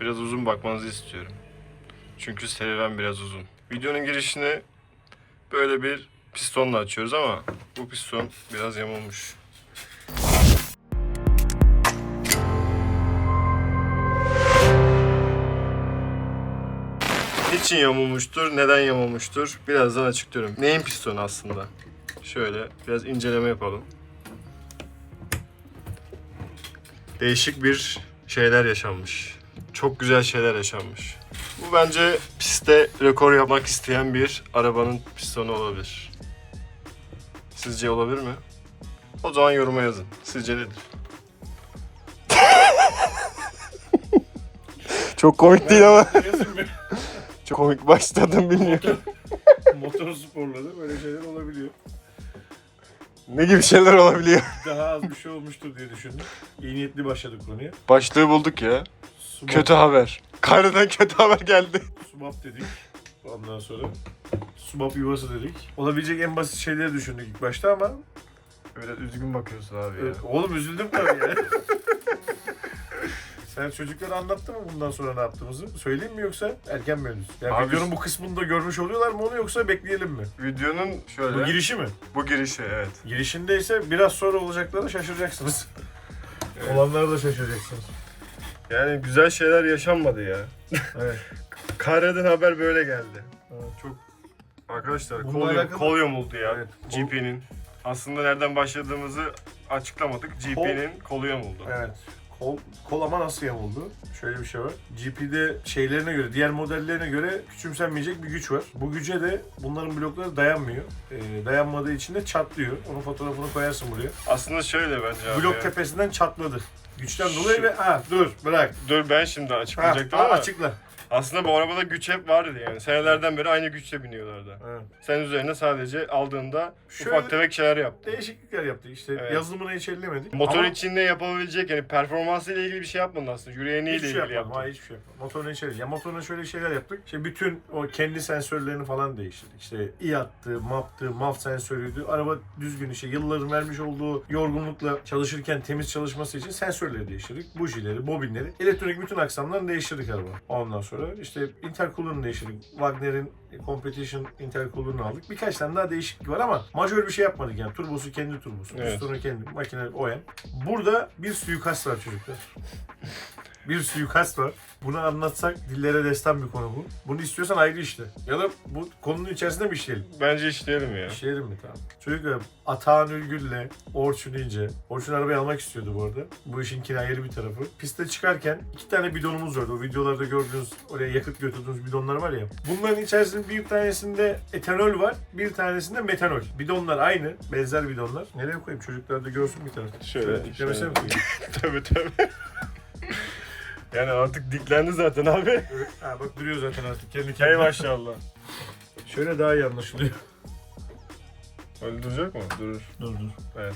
biraz uzun bakmanızı istiyorum. Çünkü serüven biraz uzun. Videonun girişini böyle bir pistonla açıyoruz ama bu piston biraz yamulmuş. Niçin yamulmuştur, neden yamulmuştur birazdan açıklıyorum. Neyin pistonu aslında? Şöyle biraz inceleme yapalım. Değişik bir şeyler yaşanmış. Çok güzel şeyler yaşanmış. Bu bence pistte rekor yapmak isteyen bir arabanın pistonu olabilir. Sizce olabilir mi? O zaman yoruma yazın. Sizce nedir? Çok komik değil ama. Çok komik başladım bilmiyorum. Motor sporları böyle şeyler olabiliyor. ne gibi şeyler olabiliyor? Daha az bir şey olmuştur diye düşündüm. İyi niyetli başladık konuya. Başlığı bulduk ya. Subap, Kötü haber. Kayra'dan kötü haber geldi. Subap dedik. Ondan sonra subap yuvası dedik. Olabilecek en basit şeyleri düşündük ilk başta ama Öyle üzgün bakıyorsun abi Evet, oğlum üzüldüm tabii ya. Sen çocuklara anlattın mı bundan sonra ne yaptığımızı? Söyleyeyim mi yoksa erken mi henüz? Yani Abi- videonun bu kısmını da görmüş oluyorlar mı onu yoksa bekleyelim mi? Videonun şöyle. Bu girişi mi? bu girişi evet. Girişinde ise biraz sonra olacaklara şaşıracaksınız. Evet. Olanlara da şaşıracaksınız. Yani güzel şeyler yaşanmadı ya. Evet. Kayra'dan haber böyle geldi. Evet. Çok arkadaşlar Bununla kol, alakalı- kol yamuldu ya Evet, kol- GP'nin. Aslında nereden başladığımızı açıklamadık. GP'nin kolu yamuldu. Evet. Kol, kol ama nasıl yamuldu? Şöyle bir şey var. GP'de şeylerine göre, diğer modellerine göre küçümsenmeyecek bir güç var. Bu güce de bunların blokları dayanmıyor. Ee, dayanmadığı için de çatlıyor. Onun fotoğrafını koyarsın buraya. Aslında şöyle bence abi. Blok ya. tepesinden çatladı. Güçten Şu- dolayı ve ha dur bırak. Dur ben şimdi Ha, açıklayacaktım ha, ama açıkla. Aslında bu arabada güç hep vardı yani. Senelerden beri aynı güçle biniyorlardı. Evet. Sen üzerine sadece aldığında Şöyle- ufak tefek şeyler yaptın. Değişiklikler yaptık. İşte Evet. yazılımını hiç ellemedik. Motor Ama içinde yapabilecek yani performansıyla ilgili bir şey yapmadın aslında. Yüreğiniyle hiçbir şey ilgili yapmadım. yaptın. Hayır hiçbir şey yapmadım. Motorun içeri. Ya motorun şöyle şeyler yaptık. İşte bütün o kendi sensörlerini falan değiştirdik. İşte İAT'tı, MAP'tı, MAF sensörüydü. Araba düzgün işte yılların vermiş olduğu yorgunlukla çalışırken temiz çalışması için sensörleri değiştirdik. Bujileri, bobinleri, elektronik bütün aksamlarını değiştirdik araba. Ondan sonra işte intercooler'ını değiştirdik. Wagner'in Competition intercooler'ını aldık. Birkaç tane daha değişiklik var ama majör bir şey yapmadık yani. Turbosu kendi turbosu, Evet. pistonu kendi, makine o yan. Burada bir suikast var çocuklar. bir suikast var. Bunu anlatsak dillere destan bir konu bu. Bunu istiyorsan ayrı işte. Ya da bu konunun içerisinde mi işleyelim? Bence işleyelim ya. İşleyelim mi tamam. Çocuklar Atahan Ülgül'le Orçun İnce. Orçun arabayı almak istiyordu bu arada. Bu işin kinayeli bir tarafı. Piste çıkarken iki tane bidonumuz vardı. O videolarda gördüğünüz oraya yakıt götürdüğünüz bidonlar var ya. Bunların içerisinde bir tanesinde etanol var. Bir tanesinde metanol. Bidonlar aynı. Benzer bidonlar. Nereye koyayım? Çocuklar da görsün bir tarafta. Şöyle, şöyle. mi koyayım? tabii tabii. Yani artık diklendi zaten abi. Ha bak duruyor zaten artık kendi kendine. Hey maşallah. Şöyle daha iyi anlaşılıyor. Öyle duracak mı? Durur. Dur dur. Evet.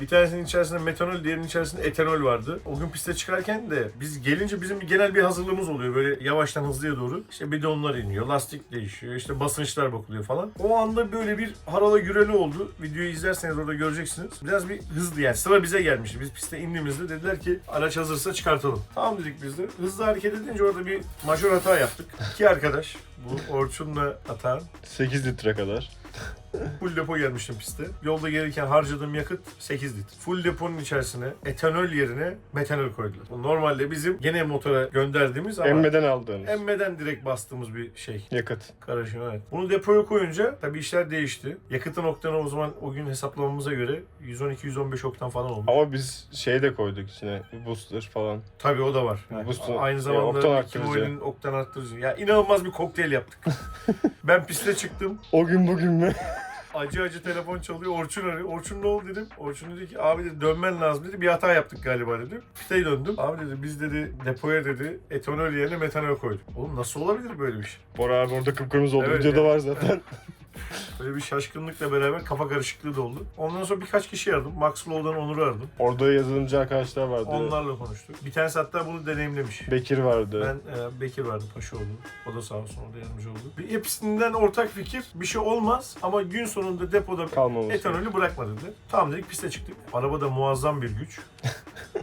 Bir tanesinin içerisinde metanol, diğerinin içerisinde etanol vardı. O gün piste çıkarken de biz gelince bizim bir genel bir hazırlığımız oluyor. Böyle yavaştan hızlıya doğru. İşte bidonlar iniyor, lastik değişiyor, işte basınçlar bakılıyor falan. O anda böyle bir harala güreli oldu. Videoyu izlerseniz orada göreceksiniz. Biraz bir hızlı yani. Sıra bize gelmişti. Biz piste indiğimizde dediler ki araç hazırsa çıkartalım. Tamam dedik biz de. Hızlı hareket edince orada bir majör hata yaptık. İki arkadaş. Bu Orçun'la Atahan. 8 litre kadar. Full depo gelmiştim piste. Yolda gelirken harcadığım yakıt 8 litre. Full deponun içerisine etanol yerine metanol koydular. Bu normalde bizim gene motora gönderdiğimiz ama Emmeden aldığınız. emmeden direkt bastığımız bir şey. Yakıt. Karışım evet. Bunu depoya koyunca tabii işler değişti. Yakıtın oktanı o zaman o gün hesaplamamıza göre 112-115 oktan falan oldu. Ama biz şey de koyduk içine. Booster falan. Tabii o da var. Yani Booster- aynı ya, zamanda oktan oktan arttırıcı. Oktan arttırıcı. Ya inanılmaz bir kokteyl yaptık. ben piste çıktım. O gün bugün mü? Acı acı telefon çalıyor. Orçun arıyor. Orçun ne oldu dedim. Orçun dedi ki abi dedi dönmen lazım dedi. Bir hata yaptık galiba dedi. Piteye döndüm. Abi dedi biz dedi depoya dedi etanol yerine metanol koyduk. Oğlum nasıl olabilir böyle bir şey? Bora abi orada kıpkırmızı oldu. Evet, Videoda evet. var zaten. Böyle bir şaşkınlıkla beraber kafa karışıklığı da oldu. Ondan sonra birkaç kişi aradım. Max Low'dan Onur'u aradım. Orada yazılımcı arkadaşlar vardı. Onlarla konuştuk. Bir tanesi hatta bunu deneyimlemiş. Bekir vardı. Ben e, Bekir vardı Paşaoğlu. O da sağ olsun orada yardımcı oldu. Bir hepsinden ortak fikir bir şey olmaz ama gün sonunda depoda Kalmaması. etanolü bırakma dediler. Tamam dedik piste çıktık. Arabada muazzam bir güç.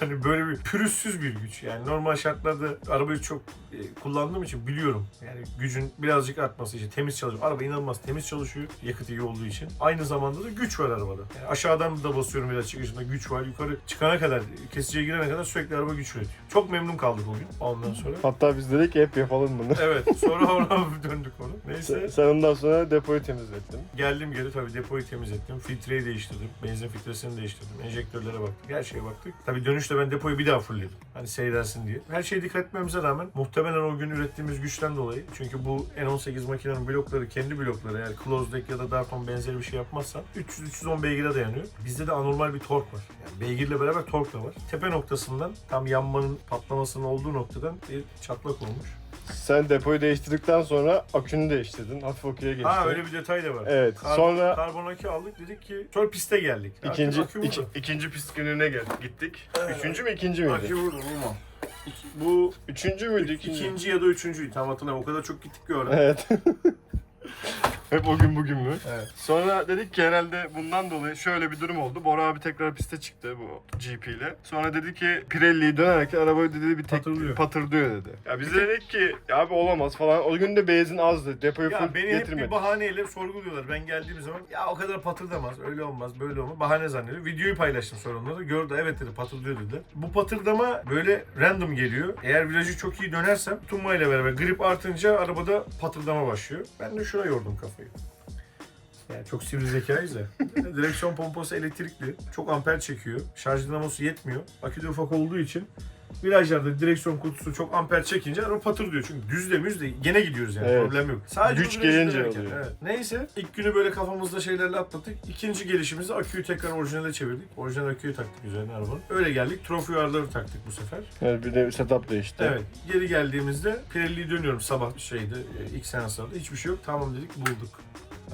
hani böyle bir pürüzsüz bir güç. Yani normal şartlarda arabayı çok e, kullandığım için biliyorum. Yani gücün birazcık artması için temiz çalışıyor. Araba inanılmaz temiz çalışıyor. Yakıt iyi olduğu için. Aynı zamanda da güç var arabada. Yani aşağıdan da basıyorum biraz çıkışında güç var. Yukarı çıkana kadar, kesiciye girene kadar sürekli araba güç üretiyor. Çok memnun kaldık o gün ondan sonra. Hatta biz dedik hep yapalım bunu. Evet sonra ona döndük onu. Sen, Neyse sen ondan sonra depoyu temizlettin. geldim geri tabii depoyu temizlettim. Filtreyi değiştirdim. Benzin filtresini değiştirdim. Enjektörlere baktık. Her şeye baktık. Tabii dönüşte ben depoyu bir daha fullledim. Hani seyrelsin diye. Her şeye dikkat etmemize rağmen muhtemelen o gün ürettiğimiz güçten dolayı. Çünkü bu N18 makinenin blokları kendi blokları yani closed deck ya da Darton benzeri bir şey yapmazsan 300-310 beygire dayanıyor. Bizde de anormal bir tork var. Yani beygirle beraber tork da var. Tepe noktasından tam yanmanın patlamasının olduğu noktadan bir çatlak olmuş. Sen depoyu değiştirdikten sonra akünü değiştirdin. Hafif aküye geçtin. Ha öyle bir detay da var. Evet, Kar- sonra- karbon akü aldık dedik ki sonra piste geldik. İkinci, akü, iki- burada. ikinci pist gününe gel, gittik. Üçüncü mü ikinci miydi? Akü burada ama. Bu Üçüncü müydü ikinci? ikinci ya da üçüncüydü tam hatırlamıyorum. O kadar çok gittik ki. Evet. Hep o gün bugün mü? Evet. Sonra dedik ki herhalde bundan dolayı şöyle bir durum oldu. Bora abi tekrar piste çıktı bu GP ile. Sonra dedi ki Pirelli'yi dönerek arabayı dedi bir tek Patırlıyor. patırdıyor dedi. Ya biz de dedik ki ya abi olamaz falan. O gün de benzin azdı. Depoyu Ya full beni hep bir bahaneyle sorguluyorlar. Ben geldiğim zaman ya o kadar patırdamaz, öyle olmaz, böyle olmaz. Bahane zannediyor. Videoyu paylaştım sonra onlara. Gördü evet dedi patırdıyor dediler. Bu patırdama böyle random geliyor. Eğer virajı çok iyi dönersem Tumma ile beraber grip artınca arabada patırdama başlıyor. Ben de şuna yordum kafayı. Yani çok sivri zekayız ya. Direksiyon pompası elektrikli. Çok amper çekiyor. Şarj dinamosu yetmiyor. Akü de ufak olduğu için virajlarda direksiyon kutusu çok amper çekince araba patır diyor. Çünkü düzde müzde gene gidiyoruz yani. Evet. Problem yok. Sadece Güç bu virajı gelince dönerken, oluyor. Evet. Neyse ilk günü böyle kafamızda şeylerle atlattık. İkinci gelişimizde aküyü tekrar orijinale çevirdik. Orijinal aküyü taktık üzerine arabanın. Öyle geldik. Trofi uyarıları taktık bu sefer. Evet, bir de setup değişti. Evet. Geri geldiğimizde Pirelli'yi dönüyorum sabah şeydi e, ilk seanslarda. Hiçbir şey yok. Tamam dedik bulduk.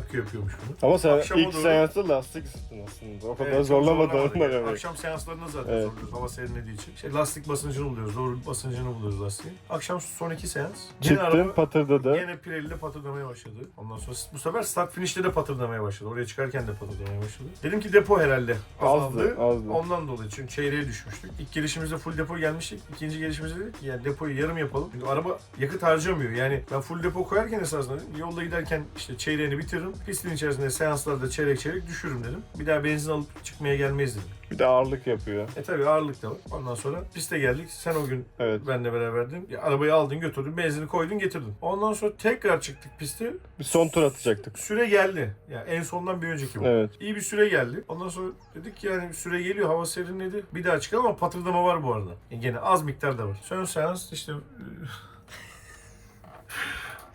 Akü yapıyormuş bunu. Ama sen Akşama ilk doğru- seansta lastik ısıttın aslında. O kadar Evet, çok zorlamadın zorlamadık. onunla demek. Akşam seanslarında zaten Evet. zorluyoruz hava serinlediği için. İşte lastik basıncını buluyoruz, doğru basıncını buluyoruz lastiğin. Akşam son iki seans. Yine Çıktın araba patırdadı. yine Pirelli'de patırdamaya başladı. Ondan sonra bu sefer start finish'te de patırdamaya başladı. Oraya çıkarken de patırdamaya başladı. Dedim ki depo herhalde azaldı. Azdı, azdı. Ondan dolayı çünkü çeyreğe düşmüştük. İlk gelişimizde full depo gelmiştik. İkinci gelişimizde dedik ki yani depoyu yarım yapalım. Çünkü araba yakıt harcamıyor. Yani ben full depo koyarken esasında dedim, yolda giderken işte çeyreğini bitiririm. Pistin içerisinde seanslarda çeyrek çeyrek düşürürüm dedim. Bir daha benzin alıp çıkmaya gelmeyiz dedim. Bir de ağırlık yapıyor. E tabi ağırlık da var. Ondan sonra piste geldik. Sen o gün Evet. benle beraberdin. Ya, arabayı aldın götürdün. Benzini koydun getirdin. Ondan sonra tekrar çıktık piste. Bir son tur atacaktık. Süre geldi. Yani en sondan bir önceki bu. Evet. İyi bir süre geldi. Ondan sonra dedik ki yani süre geliyor, hava serinledi. Bir daha çıkalım ama patırdama var bu arada. Yani gene az miktarda var. Son seans işte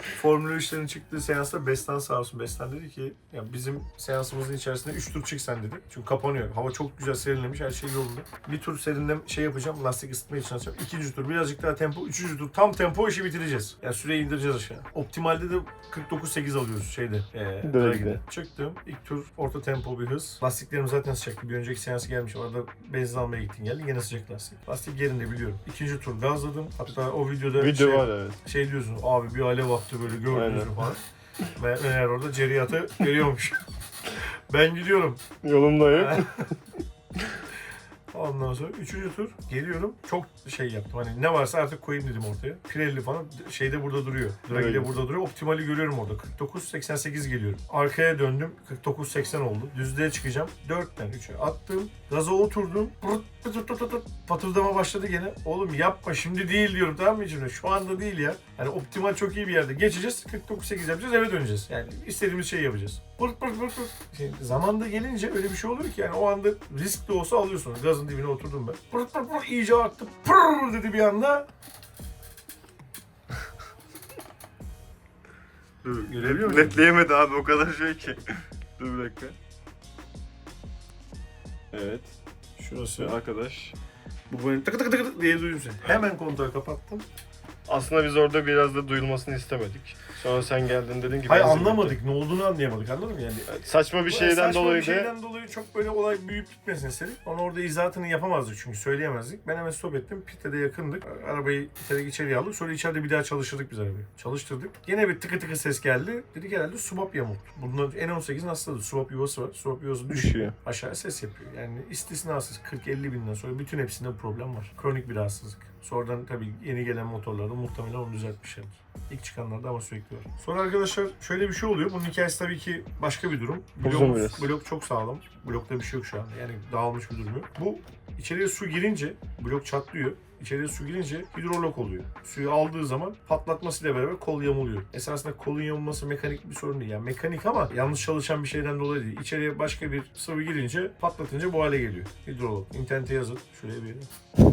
Formula 3'lerin çıktığı seansta Bestan sağ olsun. Bestan dedi ki ya bizim seansımızın içerisinde 3 tur çık sen dedi. Çünkü kapanıyor. Hava çok güzel serinlemiş. Her şey yolunda. Bir tur serinlem şey yapacağım. Lastik ısıtma için açacağım. İkinci tur birazcık daha tempo. Üçüncü tur tam tempo işi bitireceğiz. Yani süreyi indireceğiz aşağı. Optimalde de 49.8 alıyoruz şeyde. E, Drag'de. Drag'de. Çıktım. İlk tur orta tempo bir hız. Lastiklerim zaten sıcaktı. Bir önceki seans gelmiş. Orada benzin almaya gittin geldi. Yine sıcak lastik. Lastik yerinde biliyorum. İkinci tur gazladım. Hatta o videoda Video şey, var evet. şey diyorsun. Abi bir alev attı böyle gördünüz Aynen. mü falan. Ve meğer orada ceriyatı görüyormuş. ben gidiyorum. Yolumdayım. Ondan sonra üçüncü tur geliyorum. Çok şey yaptım. Hani ne varsa artık koyayım dedim ortaya. Pirelli falan şeyde burada duruyor. Draghi de burada duruyor. Optimali görüyorum orada. 49.88 geliyorum. Arkaya döndüm. 49.80 oldu. Düzlüğe çıkacağım. 4'ten 3'e attım. Gaza oturdum. Patırdama başladı gene. Oğlum yapma şimdi değil diyorum tamam mı içimde? Şu anda değil ya. Hani optimal çok iyi bir yerde. Geçeceğiz. 49.8 yapacağız eve döneceğiz. Yani istediğimiz şeyi yapacağız. Pırt pırt pırt pırt. Şimdi zamanda gelince öyle bir şey oluyor ki yani o anda risk de olsa alıyorsunuz. Gazın dibine oturdum ben. Pırt pırt pırt iyice arttı. Pırr dedi bir anda. Dur, Görebiliyor musun? Netleyemedi abi o kadar şey ki. Dur bir dakika. Evet. Şurası. Arkadaş. Bu böyle tık tık tık tık diye duydum seni. Hemen kontağı kapattım. Aslında biz orada biraz da duyulmasını istemedik. Sonra sen geldin dedin ki Hayır benzin anlamadık. Ne olduğunu anlayamadık. Anladın mı yani? bitti. Saçma bir Bu şeyden saçma dolayı bir da şeyden dolayı çok böyle olay büyüyüp gitmesin istedik. Onu orada izahatını yapamazdık çünkü söyleyemezdik. Ben hemen stop ettim. Pite de yakındık. Arabayı iterek içeriye aldık. Sonra içeride bir daha çalıştırdık biz arabayı. Çalıştırdık. Yine bir tıkı tıkı ses geldi. Dedik herhalde subap yamultu. Bunun N18'in hastalığı. Subap yuvası var. Subap yuvası düşüyor. düşüyor. Aşağıya ses yapıyor. Yani istisnasız 40-50 binden sonra bütün hepsinde problem var. Kronik bir rahatsızlık. Sonradan tabii yeni gelen motorlarda muhtemelen onu düzeltmişlerdir. İlk çıkanlarda ama sürekli var. Sonra arkadaşlar şöyle bir şey oluyor. Bunun hikayesi tabii ki başka bir durum. Blok, blok çok sağlam. Blokta bir şey yok şu anda. Yani dağılmış bir durum yok. Bu içeriye su girince blok çatlıyor. İçeriye su girince hidrolok oluyor. Suyu aldığı zaman patlatmasıyla beraber kol yamuluyor. Esasında kolun yamulması mekanik bir sorun değil. Yani mekanik ama yanlış çalışan bir şeyden dolayı değil. İçeriye başka bir sıvı girince patlatınca bu hale geliyor. Hidrolok. İnternete yazın. Şuraya bir yere.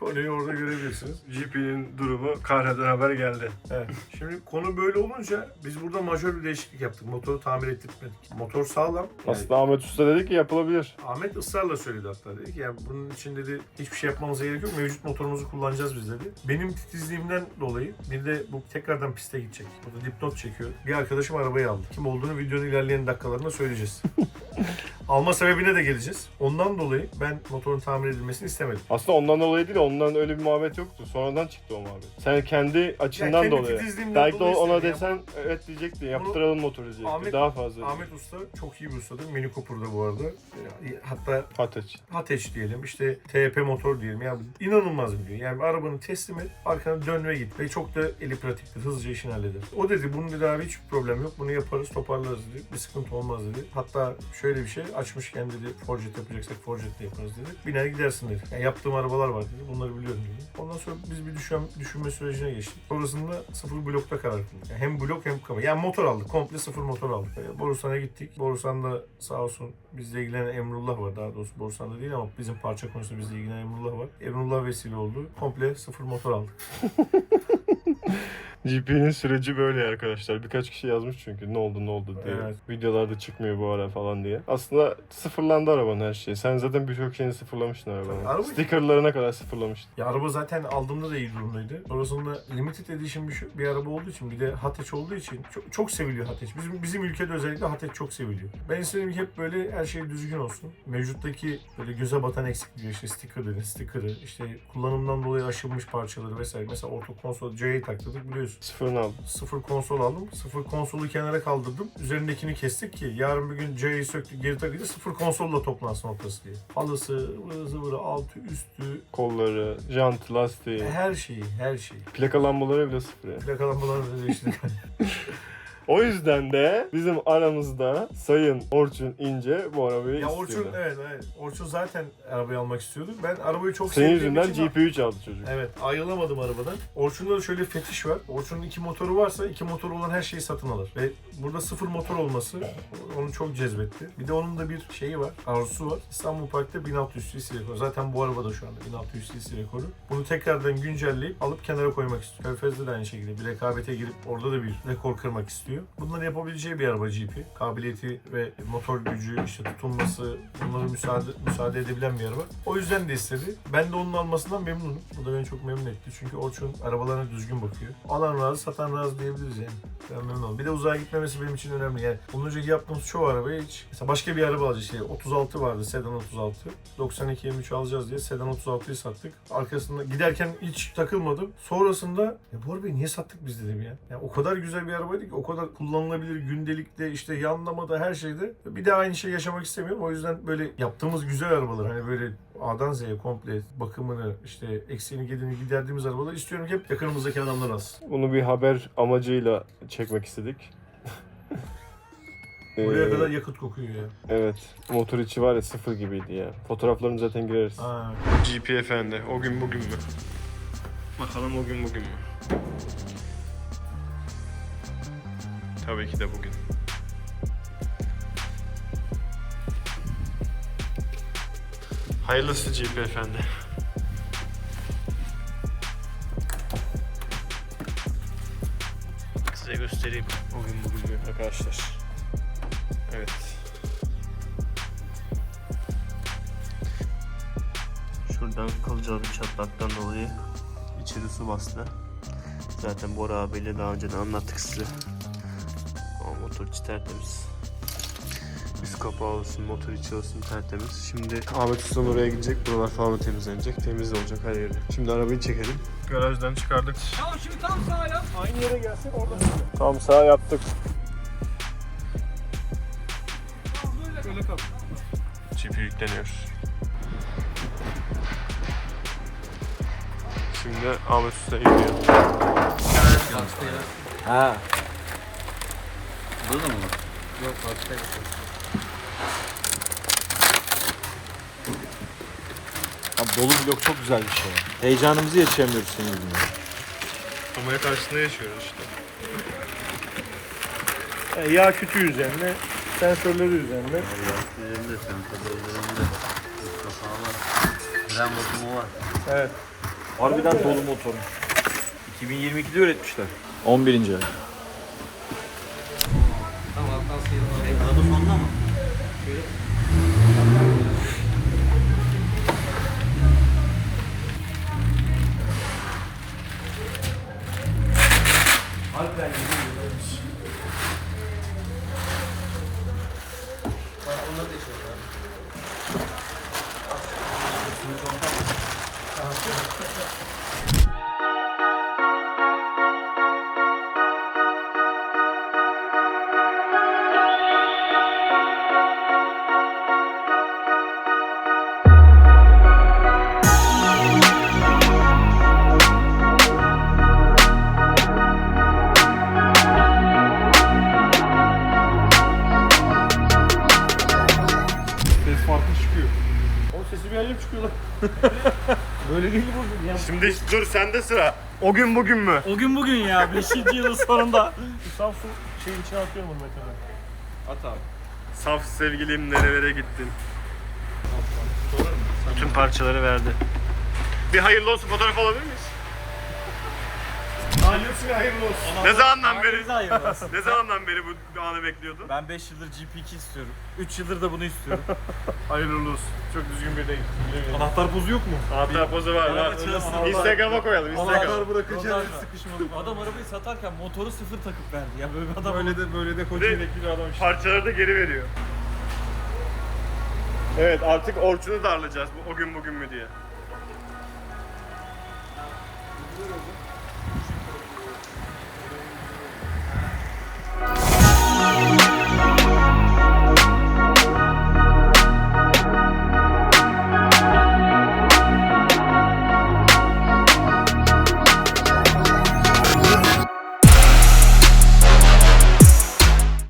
Konuyu orada görebilirsiniz. GP'nin durumu kahreden haber geldi. Evet. Şimdi konu böyle olunca biz burada majör bir değişiklik yaptık. Motoru tamir ettirmedik. Motor sağlam. Yani Aslında Ahmet Usta dedi ki yapılabilir. Ahmet ısrarla söyledi hatta dedi ki yani bunun için dedi hiçbir şey yapmamıza gerek yok. Mevcut motorumuzu kullanacağız biz dedi. Benim titizliğimden dolayı bir de bu tekrardan piste gidecek. Burada dipnot çekiyor. Bir arkadaşım arabayı aldı. Kim olduğunu videonun ilerleyen dakikalarında söyleyeceğiz. Alma sebebine de geleceğiz. Ondan dolayı ben motorun tamir edilmesini istemedim. Aslında ondan dolayı değil, ondan öyle bir muhabbet yoktu. Sonradan çıktı o muhabbet. Sen kendi açından kendi dolayı. titizliğimden Belki de dolayı ona istedim desen evet diyecekti. Yaptıralım motoru diyecekti. Ahmet- Daha fazla. Ahmet Usta çok iyi bir ustadır. Mini Cooper'da bu arada. Yani Hatta Ateş. Ateş diyelim işte TP motor diyelim yani inanılmaz biliyor. Yani arabanı teslim et arkana dön ve git ve çok da eli pratiktir hızlıca işini halleder. O dedi bunun dedi abi hiç problem yok bunu yaparız toparlarız dedi bir sıkıntı olmaz dedi. Hatta şöyle bir şey açmışken dedi forjet yapacaksak forjet de yaparız dedi. Biner gidersin dedi. Yani yaptığım arabalar var dedi bunları biliyorum dedi. Ondan sonra biz bir düşün, düşünme sürecine geçtik. Sonrasında sıfır blokta karar kıldık. Yani hem blok hem kama. Yani motor aldık. Komple sıfır motor aldık. Yani Borusan'a gittik. Borusan'da sağ olsun bizle ilgilenen Emrullah var. Daha doğrusu Borusan'da değil ama bizim parça konusunda bizle ilgilenen Emrullah var. Emrullah vesile oldu. Komple sıfır motor aldık. GP'nin süreci böyle arkadaşlar. Birkaç kişi yazmış çünkü ne oldu ne oldu diye. Evet. Videolarda çıkmıyor bu ara falan diye. Aslında sıfırlandı arabanın her şeyi. Sen zaten birçok şeyini sıfırlamıştın arabanın. Araba- Stickerlarına kadar sıfırlamıştın. Ya araba zaten aldığımda da iyi durumdaydı. Sonrasında limited edition bir, şey- bir araba olduğu için bir de Hatch olduğu için çok, çok seviliyor Hatch. Bizim bizim ülkede özellikle Hatch çok seviliyor. Ben istedim ki hep böyle her şey düzgün olsun. Mevcuttaki böyle göze batan eksiklikler işte stickerları, sticker'ı, işte kullanımdan dolayı aşılmış parçaları vesaire. Mesela orta konsol C'yi taktırdık biliyorsun. Sıfırını aldım. Sıfır konsol aldım. Sıfır konsolu kenara kaldırdım. Üzerindekini kestik ki yarın bir gün C'yi söktük geri takınca sıfır konsolla toplansın ortası diye. Halısı, ıvırı zıvırı, altı, üstü, Kolları, jant, lastiği, her şeyi, her şeyi. plaka lambaları bile sıfır yani. Plakalanmaları da değiştirdik. O yüzden de bizim aramızda Sayın Orçun İnce bu arabayı ya istiyordu. Orçun evet evet. Orçun zaten arabayı almak istiyordu. Ben arabayı çok Senin sevdiğim yüzünden için GP3 aldı çocuk. Evet ayrılamadım arabadan. Orçun'da da şöyle fetiş var. Orçun'un iki motoru varsa iki motoru olan her şeyi satın alır. Ve burada sıfır motor olması onu çok cezbetti. Bir de onun da bir şeyi var. Arzusu var. İstanbul Park'ta 1600 cc rekoru. Zaten bu araba da şu anda 1600 cc rekoru. Bunu tekrardan güncelleyip alıp kenara koymak istiyor. Körfez'de de aynı şekilde bir rekabete girip orada da bir rekor kırmak istiyor. Bunları yapabileceği bir araba GP. Kabiliyeti ve motor gücü, işte tutunması bunları müsaade, müsaade edebilen bir araba. O yüzden de istedi. Ben de onun almasından memnunum. Bu da beni çok memnun etti. Çünkü Orçun arabalarına düzgün bakıyor. Alan razı, satan razı diyebiliriz yani. Ben memnun oldum. Bir de uzağa gitmemesi benim için önemli. Yani bundan önceki yaptığımız çoğu arabaya hiç... Mesela başka bir araba alacağız. Şey, 36 vardı, sedan 36. 92 23 alacağız diye sedan 36'yı sattık. Arkasında giderken hiç takılmadım. Sonrasında ya bu arabayı niye sattık biz dedim ya. ya. O kadar güzel bir arabaydı ki o kadar kullanılabilir gündelikte işte yanlamada her şeyde. Bir daha aynı şey yaşamak istemiyorum. O yüzden böyle yaptığımız güzel arabalar hani böyle A'dan Z'ye komple bakımını işte eksiğini gediğini giderdiğimiz arabalar istiyorum ki hep yakınımızdaki adamlar az. Bunu bir haber amacıyla çekmek istedik. Buraya Ee, kadar yakıt kokuyor ya. Evet. Motor içi var ya sıfır gibiydi ya. Fotoğraflarını zaten gireriz. Ha. GP efendi. O gün bugün mü? Bakalım o gün bugün mü? Tabii ki de bugün. Hayırlısı GP efendi. Size göstereyim. O gün bugün mü arkadaşlar. Evet. Şuradan kılcalı bir çatlaktan dolayı içeri su bastı. Zaten Bora abiyle daha önce de anlattık size. Motor içi tertemiz. Üst kapağı olsun, motor içi olsun tertemiz. Şimdi Ahmet Usta'nın oraya gidecek. Buralar falan da temizlenecek. Temiz olacak her yeri. Şimdi arabayı çekelim. Garajdan çıkardık. Tamam şimdi tam sağa yap. Aynı yere gelsin orada. Tam sağ yaptık. Tamam böyle. Böyle kal. Çipi yükleniyor. Şimdi Ahmet Usta iniyor. Ha. Burada mı var? Yok hasta Abi dolu blok çok güzel bir şey. Heyecanımızı yaşayamıyoruz senin yüzünden. Kamera karşısında yaşıyoruz işte. Yani yağ kütüğü üzerine, sensörleri üzerine. Üzerinde sensör üzerinde. Kapağı var. Fren botumu var. Evet. Harbiden dolu motor. 2022'de üretmişler. 11. ay. Tamam alttan sıyırma. Adı sonunda mı? Ses Şimdi dur sende sıra. O gün bugün mü? O gün bugün ya. 5. yılın sonunda. bu Samsung şeyin içine atıyorum bunu mesela. At abi. Saf sevgilim nerelere gittin? Bütün parçaları verdi. Bir hayırlı olsun fotoğraf alabilir miyiz? Hayırlı olsun. Ne zamandan beri? Bize hayırlı olsun. Ne zamandan beri bu anı bekliyordun? Ben 5 yıldır GP2 istiyorum. 3 yıldır da bunu istiyorum. Hayırlı olsun. Çok düzgün bir değil. Bilemiyorum. Anahtar pozu yok mu? Hatta pozu var var. Instagram'a koyalım Instagram. bırakırken sıkışmadım. Adam arabayı satarken motoru sıfır takıp verdi. Ya böyle bir adam Böyle de böyle de koca Ve- yürekli bir adam işte. Parçaları da geri veriyor. Evet artık Orçun'u darlayacağız bu o gün bugün mü diye.